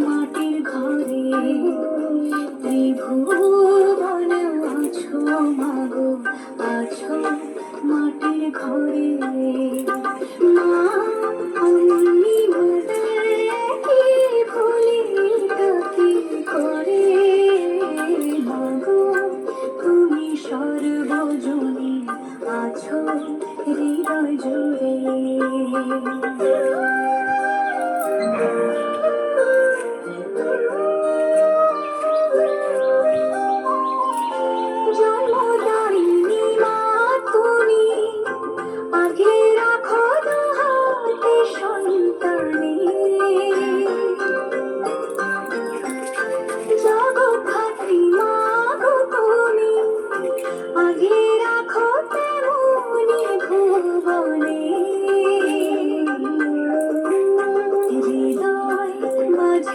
মাটির ঘরে ত্রিভুবনে আছো মাগো আছো মাটির ঘরে। মা করে? তুমি আছো হৃদয় জুড়ে।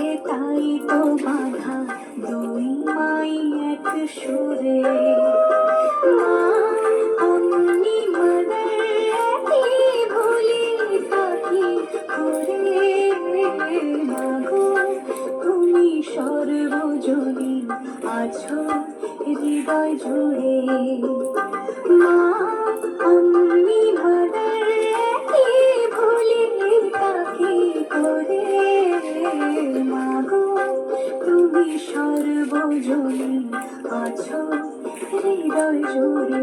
তাই তো বাধা? দুই মাই এক সুরে। মা অমনি মাদারকে ভুলি তাকি করে। মাগো, তুমি আছো হৃদয় জুড়ে। মা অমনি মাদারকে সর্বজনীন আছো হৃদয় জুড়ে